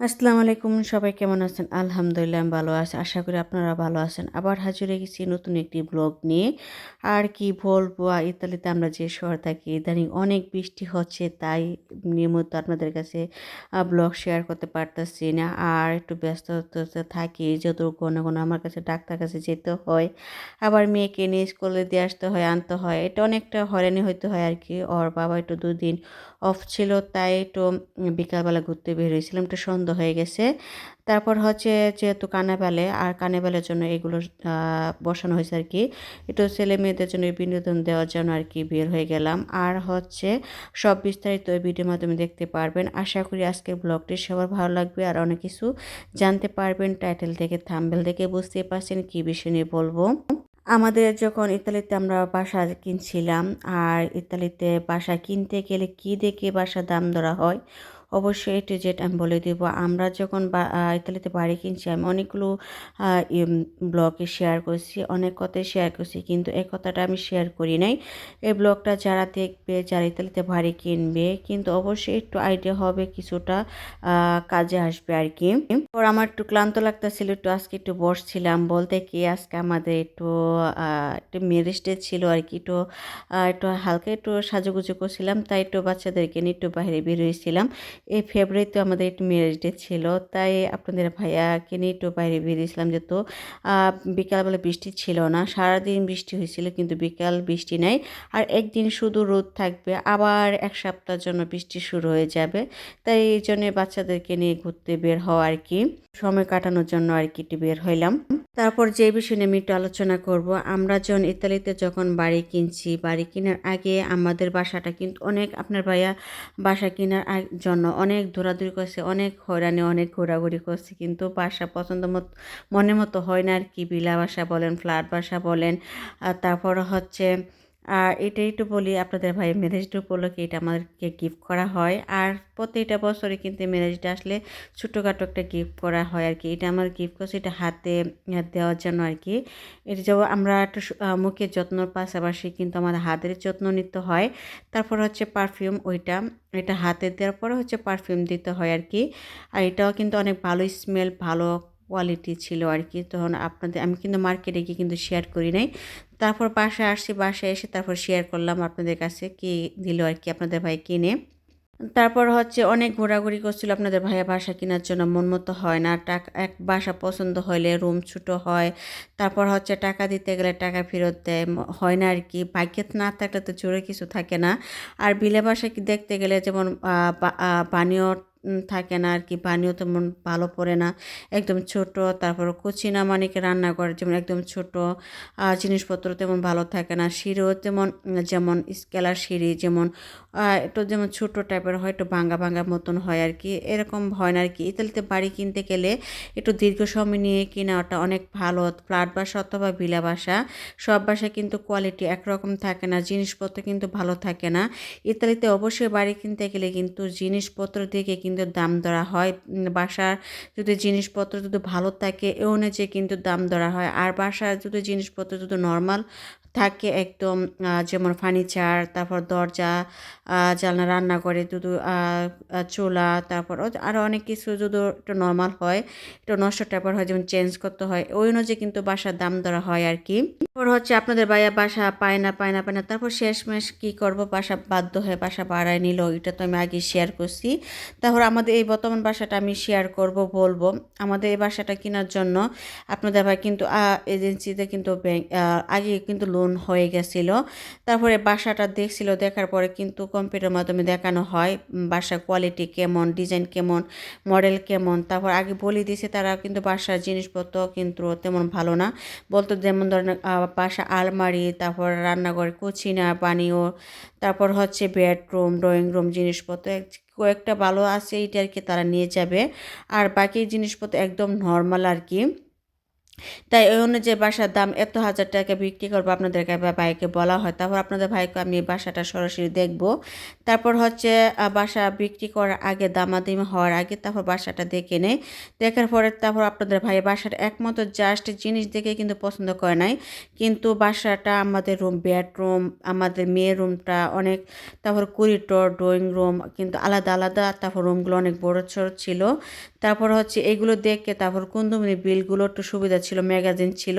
আসসালামু আলাইকুম, সবাই কেমন আছেন? আলহামদুলিল্লাহ আমি ভালো আছি, আশা করি আপনারা ভালো আছেন। আবার হাজির গেছি নতুন একটি ব্লগ নিয়ে। আর কি বলব ইতালিতে আমরা যে শহর থাকি, ইদানিং অনেক বৃষ্টি হচ্ছে, তাই নিয়মিত আপনাদের কাছে ব্লগ শেয়ার করতে পারতেছি না। আর একটু ব্যস্ত থাকি যত ঘন ঘন আমার কাছে ডাক্তার কাছে যেতে হয়, আবার মেয়েকে নিয়ে স্কুলে দিয়ে আসতে হয়, আনতে হয়, এটা অনেকটা হয়রানি হইতে হয় আর কি, ওর বাবা একটু দুদিন অফ ছিল, তাই একটু বিকালবেলা ঘুরতে বের হয়েছিলাম, একটু সন্ধ্যা হয়ে গেছে। তারপর হচ্ছে যেহেতু কানেবেলে আর কানেবেলের জন্য এগুলো বসানো হয়েছে আর কি, একটু ছেলে মেয়েদের জন্য বিনোদন দেওয়ার জন্য আর কি বের হয়ে গেলাম। আর হচ্ছে সব বিস্তারিত ওই ভিডিওর মাধ্যমে দেখতে পারবেন। আশা করি আজকের ব্লগটি সবার ভালো লাগবে, আর অনেক কিছু জানতে পারবেন, টাইটেল থেকে থাম্বেল থেকে বুঝতে পারছেন কী বিষয় নিয়ে বলব। আমাদের যখন ইতালিতে আমরা বাসা কিনছিলাম, আর ইতালিতে বাসা কিনতে গেলে কি দেখে বাসা দাম ধরা হয়? অবশ্যই এটি যেটা আমি বলে দেবো। আমরা যখন ইতালিতে বাড়ি কিনছি, আমি অনেকগুলো ব্লগে শেয়ার করছি, অনেক কথাই শেয়ার করছি, কিন্তু এই কথাটা আমি শেয়ার করি নাই। এই ব্লগটা যারা দেখবে, যারা ইতালিতে বাড়ি কিনবে, কিন্তু অবশ্যই একটু আইডিয়া হবে কিছুটা কাজে আসবে আর কি। ওর আমার একটু ক্লান্ত লাগতেছিল, একটু আজকে একটু বসছিলাম, বলতে কি আজকে আমাদের একটু একটু মেরিস্টে ছিল আর কি, একটু একটু হালকা একটু সাজুগুজু করছিলাম, তাই একটু বাচ্চাদেরকে নিয়ে একটু বাইরে বেরিয়েছিলাম এই ফেব্রুয়ারিতে আমাদের একটু ডে ছিল। তাই আপনাদের ভাইয়াকে নিয়ে একটু বাইরে বেরিয়েছিলাম যেহেতু বিকালবেলা বৃষ্টি ছিল না। সারাদিন বৃষ্টি হয়েছিল কিন্তু বিকাল বৃষ্টি নাই। আর একদিন শুধু রোদ থাকবে, আবার এক সপ্তাহের জন্য বৃষ্টি শুরু হয়ে যাবে। তাই এই জন্যে বাচ্চাদেরকে নিয়ে ঘুরতে বের হওয়া আর কি, সময় কাটানোর জন্য আর কি একটু বের হইলাম। তারপর যে বিষয় নিয়ে আমি একটু আলোচনা করব, আমরা যখন ইতালিতে যখন বাড়ি কিনছি, বাড়ি কেনার আগে আমাদের বাসাটা কিন্তু অনেক আপনার ভাইয়া বাসা কেনার জন্য অনেক দৌড়াদৌড়ি করছে, অনেক হয়রানি, অনেক ঘোরাঘুরি করছে। কিন্তু বাসা পছন্দ মতো, মনের মতো হয় না আর কি। বিলা বাসা বলেন, ফ্ল্যাট বাসা বলেন তারপর হচ্ছে আর এটা একটু বলি, আপনাদের ভাই ম্যারেজ ডে উপলক্ষে এটা আমাদেরকে গিফট করা হয়। আর প্রত্যেকটা বছরে কিন্তু ম্যারেজ ডে আসলে ছোটোখাটো একটা গিফট করা হয় আর কি। এটা আমার গিফট করছে এটা হাতে দেওয়ার জন্য আর কি। এটা যেমন আমরা একটু মুখের যত্নর পাশাপাশি কিন্তু আমাদের হাতের যত্ন নিতে হয়। তারপর হচ্ছে পারফিউম ওইটা, এটা হাতে দেওয়ার পরে হচ্ছে পারফিউম দিতে হয় আর কি। আর এটাও কিন্তু অনেক ভালো স্মেল ভালো কোয়ালিটি ছিল আর কি তখন আপনাদের, আমি কিন্তু মার্কেটে গিয়ে কিন্তু শেয়ার করি নাই। তারপর বাসায় আসছি, বাসায় এসে তারপর শেয়ার করলাম আপনাদের কাছে কি দিল আর কি আপনাদের ভাই কিনে। তারপর হচ্ছে অনেক ঘোরাঘুরি করছিল আপনাদের ভাইয়া বাসা কেনার জন্য, মন মতো হয় না। টাকা, এক বাসা পছন্দ হলে রুম ছোটো হয়। তারপর হচ্ছে টাকা দিতে গেলে টাকা ফেরত দেয় হয় না আর কি ভাগ্যেত না থাকলে তো জোরে কিছু থাকে না। আর বিলে বাসা কি দেখতে গেলে যেমন পানীয় থাকে না আর কি, পানিও তেমন ভালো পড়ে না। একদম ছোট, তারপর কুচিনা মানিকে রান্না করে যেমন একদম ছোট জিনিসপত্র তেমন ভালো থাকে না। সিঁড়িও তেমন, যেমন স্কেলার সিঁড়ি যেমন একটু যেমন ছোট টাইপের হয়, একটু ভাঙ্গা ভাঙ্গা মতন হয় আর কি। এরকম হয় না আর কি। ইতালিতে বাড়ি কিনতে গেলে একটু দীর্ঘ সময় নিয়ে ওটা অনেক ভালো। ফ্ল্যাট বাসা অথবা ভিলা বাসা, সব বাসা কিন্তু কোয়ালিটি একরকম থাকে না, জিনিসপত্র কিন্তু ভালো থাকে না। ইতালিতে অবশ্যই বাড়ি কিনতে গেলে কিন্তু জিনিসপত্র দেখে কিন্তু দাম ধরা হয়। বাসার যদি জিনিসপত্র যদি ভালো থাকে এ অনুযায়ী কিন্তু দাম ধরা হয়। আর বাসার যদি জিনিসপত্র যদি নর্মাল থাকে, একদম যেমন ফার্নিচার তারপর দরজা জানলা রান্না করে, দুধু চুলা, তারপর আরও অনেক কিছু যদি একটু নর্মাল হয়, একটু নষ্ট টাইপের হয়, যেমন চেঞ্জ করতে হয়, ওই অনুযায়ী কিন্তু বাসার দাম ধরা হয় আর কি। তারপর হচ্ছে আপনাদের বাইয়া বাসা পায় না পায় না পায় না, তারপর শেষমেশ কী করব? বাসা বাধ্য হয়ে বাসা বাড়ায় নিল, এটা তো আমি আগে শেয়ার করছি। তারপর আমাদের এই বর্তমান বাসাটা আমি শেয়ার করব, বলব। আমাদের এই বাসাটা কেনার জন্য আপনাদের ভাই কিন্তু এজেন্সিতে কিন্তু ব্যাংক আগে কিন্তু লোন হয়ে গেছিল। তারপরে বাসাটা দেখছিল, দেখার পরে কিন্তু কম্পিউটার মাধ্যমে দেখানো হয় বাসার কোয়ালিটি কেমন ডিজাইন কেমন মডেল কেমন, তারপর আগে বলে দিয়েছে তারা কিন্তু বাসার জিনিসপত্র কিন্তু তেমন ভালো না। বলতো যেমন ধরনের বাসা আলমারি, তারপর রান্নাঘর, কুচিনা, পানীয়, তারপর হচ্ছে বেডরুম ড্রয়িং রুম জিনিসপত্র কয়েকটা ভালো আছে, এইটা আর কি তারা নিয়ে যাবে। আর বাকি জিনিসপত্র একদম নর্মাল আর কি। তাই ওই অনুযায়ী বাসার দাম এত হাজার টাকা বিক্রি করব আপনাদেরকে ভাইকে বলা হয়। তারপর আপনাদের ভাইকে আমি বাসাটা সরাসরি দেখব। তারপর হচ্ছে বাসা বিক্রি করার আগে দামাদামি হওয়ার আগে তারপর বাসাটা দেখে নেই। দেখার পরে তারপর আপনাদের ভাই বাসার একমাত্র জাস্ট জিনিস দেখে কিন্তু পছন্দ করে নাই। কিন্তু বাসাটা আমাদের রুম বেডরুম আমাদের মেয়ের রুমটা অনেক, তারপর কুরিটোর ড্রয়িং রুম কিন্তু আলাদা আলাদা, তারপর রুমগুলো অনেক বড় ছোট ছিল। তারপর হচ্ছে এগুলো দেখে তারপর কুন্দুমনি বিলগুলো একটু সুবিধা ছিল, ম্যাগাজিন ছিল।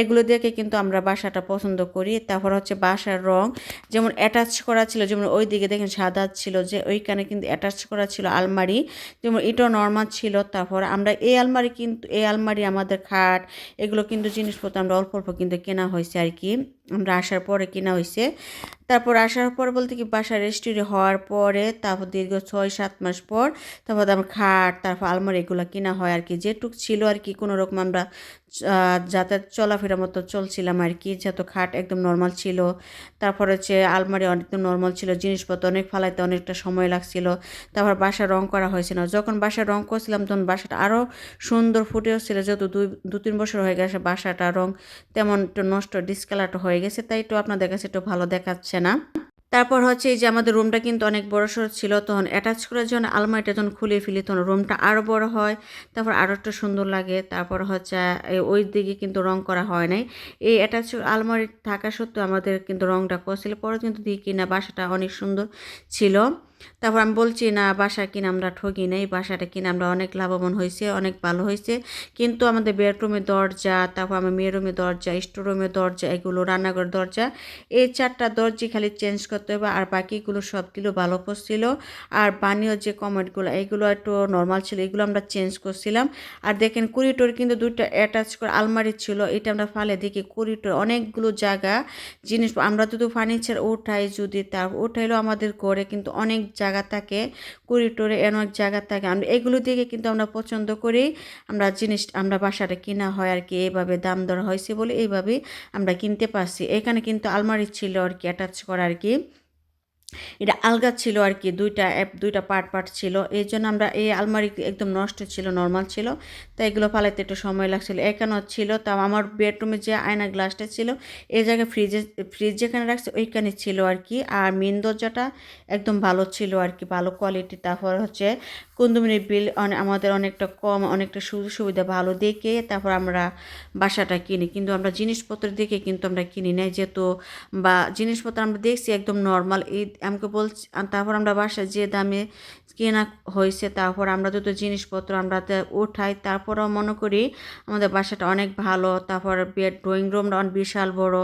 এগুলো দেখে কিন্তু আমরা বাসাটা পছন্দ করি। তারপর হচ্ছে বাসার রং যেমন অ্যাটাচ করা ছিল, যেমন ওই দিকে দেখেন সাদা ছিল, যে ওইখানে কিন্তু অ্যাটাচ করা ছিল আলমারি। যেমন এটাও নর্মাল ছিল। তারপর আমরা এই আলমারি কিন্তু, এই আলমারি আমাদের খাট, এগুলো কিন্তু জিনিসপত্র আমরা অল্প অল্প কিন্তু কেনা হয়েছে আর কি। আমরা আসার পরে কেনা হয়েছে তারপর আসার পর বলতে কি বাসা রেস্টুরি হওয়ার পরে, তারপর দীর্ঘ ছয় সাত মাস পর, তারপর আমার খাট, তারপর আলমারি এগুলো কেনা হয় আর কি। যেটুক ছিল আর কি কোনো রকম আমরা যাতায়াত চলাফেরার মতো চলছিলাম আর কি। যত খাট একদম নর্মাল ছিল, তারপর হচ্ছে আলমারি অনেকদম নর্মাল ছিল, জিনিসপত্র অনেক ফালাইতে অনেকটা সময় লাগছিল, তারপর বাসা রং করা হয়েছিল যখন বাসা রং করছিলাম, তখন বাসাটা আরও সুন্দর ফুটে ছিল, যেহেতু দুই দু তিন বছর হয়ে গেছে বাসাটা রং তেমন একটু নষ্ট ডিসকালারটা হয়ে গেছে, তাই একটু আপনাদের কাছে একটু ভালো দেখাচ্ছে না। তারপর হচ্ছে এই যে আমাদের রুমটা কিন্তু অনেক বড় সড়ো ছিল, তখন অ্যাটাচ করার জন্য আলমারিটা যখন খুলে ফেলি, তখন রুমটা আরও বড় হয়, তারপর আরও একটু সুন্দর লাগে, তারপর হচ্ছে ওই দিকে কিন্তু রং করা হয় নাই। এই অ্যাটাচ আলমারি থাকা সত্ত্বেও আমাদের কিন্তু রংটা করছিল পরে কিন্তু দিই কিনা বাসাটা অনেক সুন্দর ছিল। তারপর আমি বলছি, না, বাসা কিনে আমরা ঠকি নেই, বাসাটা কিনে আমরা অনেক লাভবান হয়েছে, অনেক ভালো হয়েছে। কিন্তু আমাদের বেডরুমের দরজা, তারপর আমার মেয়ের রুমের দরজা স্টোর রুমের দরজা, এগুলো রান্নাঘর দরজা, এই চারটা দরজি খালি চেঞ্জ করতে হবে আর বাকিগুলো সবগুলো ভালো করছিল আর পানীয় যে কমেন্টগুলো এইগুলো একটু নর্মাল ছিল, এগুলো আমরা চেঞ্জ করছিলাম। আর দেখেন কুড়িটোর কিন্তু দুইটা অ্যাটাচ করে আলমারি ছিল, এটা আমরা ফালে দেখি কুড়িটোর অনেকগুলো জায়গা জিনিস আমরা যদি ফার্নিচার উঠাই যদি, তার উঠাইলেও আমাদের ঘরে কিন্তু অনেক জায়গা থাকে, করিডোরে অনেক জায়গা থাকে। আমরা এগুলো দিকে কিন্তু আমরা পছন্দ করি। আমরা জিনিস, আমরা বাসাটা কিনা হয় আর কি এইভাবে দাম দর হয়েছে বলে এইভাবে আমরা কিনতে পারছি। এখানে কিন্তু আলমারি ছিল আর কি অ্যাটাচ করা আর কি এটা আলগা ছিল আর কি, দুইটা অ্যাপ, দুইটা পার্ট পার্ট ছিল। এই জন্য আমরা এই আলমারি একদম নষ্ট ছিল, নর্মাল ছিল। তাই এগুলো ফালাইতে একটু সময় লাগছিল। এখানেও ছিল তা আমার বেডরুমে যে আয়না গ্লাসটা ছিল এই জায়গায় ফ্রিজে, ফ্রিজ যেখানে রাখছে ওইখানে ছিল আর কি। আর মেন দরজাটা একদম ভালো ছিল আর কি, ভালো কোয়ালিটি তারপর হচ্ছে কুন্দুমিনির বিল আমাদের অনেকটা কম, অনেকটা সুযোগ সুবিধা ভালো দেখে তারপর আমরা বাসাটা কিনি। কিন্তু আমরা জিনিসপত্র দেখে কিন্তু আমরা কিনি নাই। যেহেতু বা জিনিসপত্র আমরা দেখছি একদম নর্মাল এই আমাকে বলছি তারপর আমরা বাসায় যে দামে কেনা হয়েছে, তারপর আমরা যত জিনিসপত্র আমরা উঠাই, তারপরও মনে করি আমাদের বাসাটা অনেক ভালো, তারপর বেড ড্রয়িং রুমটা অনেক বিশাল বড়,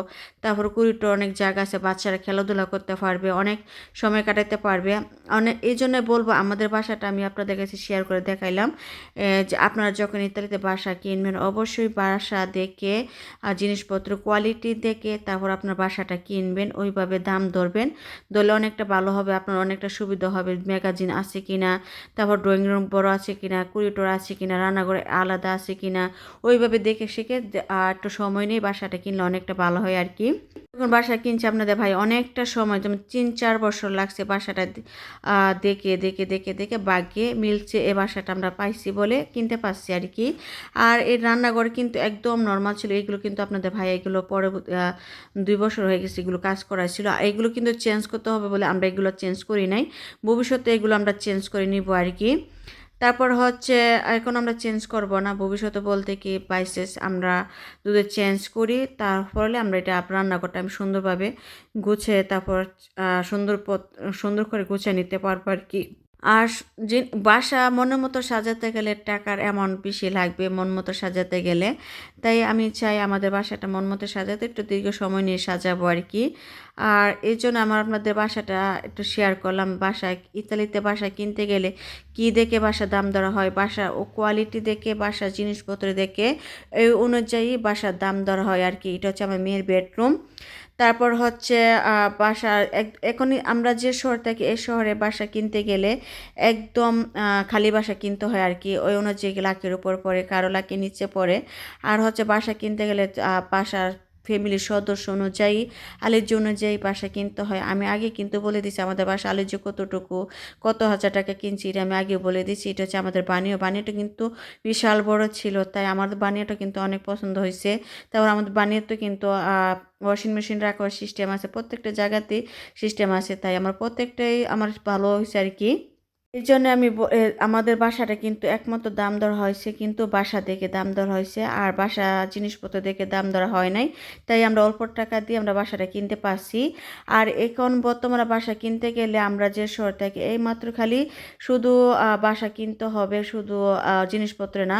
তারপর কুড়িটা অনেক জায়গা আছে, বাচ্চারা খেলাধুলা করতে পারবে, অনেক সময় কাটাতে পারবে। অনেক এই জন্য বলব আমাদের বাসাটা আমি আপনাদের কাছে শেয়ার করে দেখাইলাম যে আপনারা যখন ইত্যাদিতে বাসা কিনবেন, অবশ্যই বাসা দেখে, আর জিনিসপত্র কোয়ালিটি দেখে, তারপর আপনার বাসাটা কিনবেন, ওইভাবে দাম ধরবেন, ধরলে অনেকটা ভালো হবে, আপনার অনেকটা সুবিধা হবে। ম্যাগাজিন আছে কি না তারপর ড্রয়িং রুম বড় আছে কি না কুড়িটোর আছে কি না রান্নাঘরে আলাদা আছে কি না ওইভাবে দেখে শিখে একটু সময় নিয়ে বাসাটা কিনলে অনেকটা ভালো হয় আর কি। যখন বাসা কিনছে আপনাদের ভাই, অনেকটা সময়, যেমন তিন, চার বছর লাগছে বাসাটা দেখে দেখে দেখে দেখে বাগিয়ে মিলছে এ বাসাটা আমরা পাইছি বলে কিনতে পারছি আর কি। আর এই রান্নাঘর কিন্তু একদম নর্মাল ছিল, এগুলো কিন্তু আপনাদের ভাই এগুলো পরে দুই বছর হয়ে গেছে এগুলো কাজ করা ছিল। এগুলো কিন্তু চেঞ্জ করতে হবে বলে আমরা এগুলো চেঞ্জ করি নাই, ভবিষ্যতে এগুলো আমরা চেঞ্জ করে নিব আর কি। তারপর হচ্ছে, এখন আমরা চেঞ্জ করব না। ভবিষ্যতে বলতে কি বাইসেস আমরা দুধে চেঞ্জ করি তার ফলে আমরা এটা রান্নাঘরটা আমি সুন্দরভাবে গুছে তারপর সুন্দর সুন্দর করে গুছিয়ে নিতে পারব আর কি। আর যে বাসা মনের মতো সাজাতে গেলে টাকার অ্যামাউন্ট বেশি লাগবে মন মতো সাজাতে গেলে। তাই আমি চাই আমাদের বাসাটা মন মতো সাজাতে, একটু দীর্ঘ সময় নিয়ে সাজাবো আর কি। আর এই জন্য আমার আপনাদের বাসাটা একটু শেয়ার করলাম। বাসা, ইতালিতে বাসা কিনতে গেলে কি দেখে বাসা দাম ধরা হয়? বাসা ও কোয়ালিটি দেখে, বাসা জিনিসপত্র দেখে, এই অনুযায়ী বাসার দাম ধরা হয় আর কি। এটা হচ্ছে আমার মেয়ের বেডরুম তারপর হচ্ছে বাসা এখনই আমরা যে শহর থাকি এই শহরে বাসা কিনতে গেলে একদম খালি বাসা কিনতে হয় আর কি। ওই অনুযায়ী লাখের উপর পড়ে, কারও লাকি নিচে পড়ে। আর হচ্ছে বাসা কিনতে গেলে বাসার ফ্যামিলির সদস্য অনুযায়ী, আলেজ্য অনুযায়ী বাসা কিনতে হয়। আমি আগে কিন্তু বলে দিচ্ছি আমাদের বাসা আলেজ্য কতটুকু, কত হাজার টাকা কিনছি এটা আমি আগে বলে দিচ্ছি এটা হচ্ছে আমাদের বানিও বানিয়াটা কিন্তু বিশাল বড় ছিল, তাই আমাদের বানিয়াটা কিন্তু অনেক পছন্দ হয়েছে। তারপর আমাদের বানিয়ে তো কিন্তু ওয়াশিং মেশিন রাখার সিস্টেম আছে, প্রত্যেকটা জায়গাতেই সিস্টেম আছে। তাই আমার প্রত্যেকটাই আমার ভালো হয়েছে আর কি। এই জন্য আমি আমাদের বাসাটা কিন্তু একমাত্র দাম দর হয়েছে, কিন্তু বাসা দেখে দাম দর হয়েছে, আর বাসা জিনিসপত্র দেখে দাম দর হয় নাই। তাই আমরা অল্প টাকা দিয়ে আমরা বাসাটা কিনতে পারছি। আর এখন বর্তমানে বাসা কিনতে গেলে আমরা যে শহর থাকি এই মাত্র খালি শুধু বাসা কিনতে হবে, শুধু জিনিসপত্র না।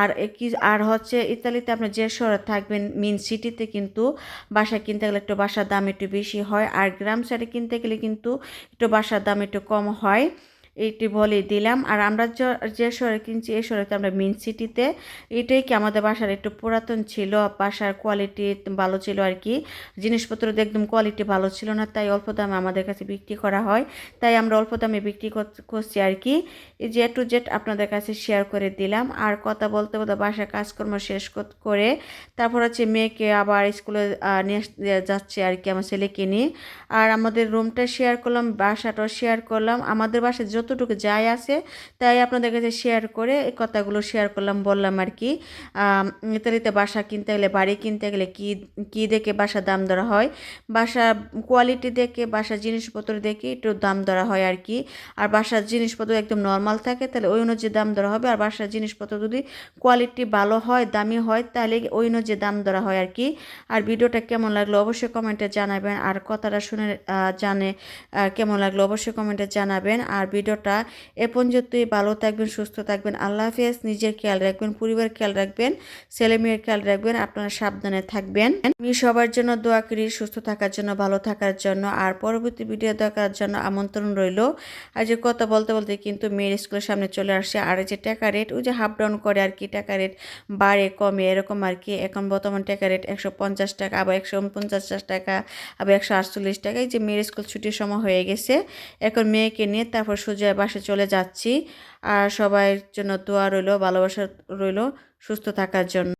আর কি, আর হচ্ছে ইতালিতে আপনি যে শহরে থাকবেন মেন সিটিতে কিন্তু বাসা কিনতে গেলে একটু বাসার দাম একটু বেশি হয়, আর গ্রাম সাইডে কিনতে গেলে কিন্তু একটু বাসার দাম একটু কম হয়। এইটি বলে দিলাম। আর আমরা যে শহরে কিনছি এই তো আমরা মেন সিটিতে এটাই কি আমাদের বাসার একটু পুরাতন ছিল, বাসার কোয়ালিটি ভালো ছিল আর কি। জিনিসপত্র একদম কোয়ালিটি ভালো ছিল না, তাই অল্প দামে আমাদের কাছে বিক্রি করা হয়। তাই আমরা অল্প দামে বিক্রি কর- করছি আর কি। যে টু জেড আপনাদের কাছে শেয়ার করে দিলাম। আর কথা বলতে বলতে বাসার কাজকর্ম শেষ করে তারপর হচ্ছে মেয়েকে আবার স্কুলে নিয়ে যাচ্ছে আর কি আমার ছেলেকে নিয়ে। আর আমাদের রুমটা শেয়ার করলাম, বাসাটাও শেয়ার করলাম। আমাদের বাসায় যতটুকু যাই আছে, তাই আপনাদের কাছে শেয়ার করে এই কথাগুলো শেয়ার করলাম, বললাম আর কি। ইতালিতে বাসা কিনতে গেলে, বাড়ি কিনতে গেলে কি কি দেখে বাসা দাম ধরা হয়? বাসা কোয়ালিটি দেখে, বাসার জিনিসপত্র দেখে একটু দাম ধরা হয় আর কি। আর বাসার জিনিসপত্র একদম নর্মাল থাকে, তাহলে ওই অনুযায়ী দাম ধরা হবে। আর বাসার জিনিসপত্র যদি কোয়ালিটি ভালো হয়, দামি হয়, তাহলে ওই অনুযায়ী দাম ধরা হয় আর কি। আর ভিডিওটা কেমন লাগল অবশ্যই কমেন্টে জানাবেন। আর কথাটা শুনে জানে কেমন লাগল অবশ্যই কমেন্টে জানাবেন। আর ভিডিওটা। এ পর্যন্তই ভালো থাকবেন, সুস্থ থাকবেন, আল্লাহ হাফেজ। নিজের খেয়াল রাখবেন, পরিবার খেয়াল রাখবেন, ছেলে মেয়ের খেয়াল রাখবেন, আপনারা সাবধানে থাকবেন। আমি সবার জন্য দোয়া করি সুস্থ থাকার জন্য, ভালো থাকার জন্য। আর পরবর্তী ভিডিও দেখার জন্য আমন্ত্রণ রইল। আর যে কথা বলতে বলতে কিন্তু মেয়ের স্কুলের সামনে চলে আসছে। আর যে টাকা রেট ওই যে হাফ ডাউন করে আর কি টাকা রেট বাড়ে, কমে, এরকম আর কি। এখন বর্তমান টাকা রেট একশো পঞ্চাশ টাকা, আবার একশো উনপঞ্চাশ টাকা, আবার একশো আটচল্লিশ টাকা। এই যে মেয়ের স্কুল ছুটির সময় হয়ে গেছে। এখন মেয়েকে নিয়ে তারপর সোজা বাসে চলে যাচ্ছি। আর সবার জন্য দোয়া রইল ভালোবাসা রইল সুস্থ থাকার জন্য।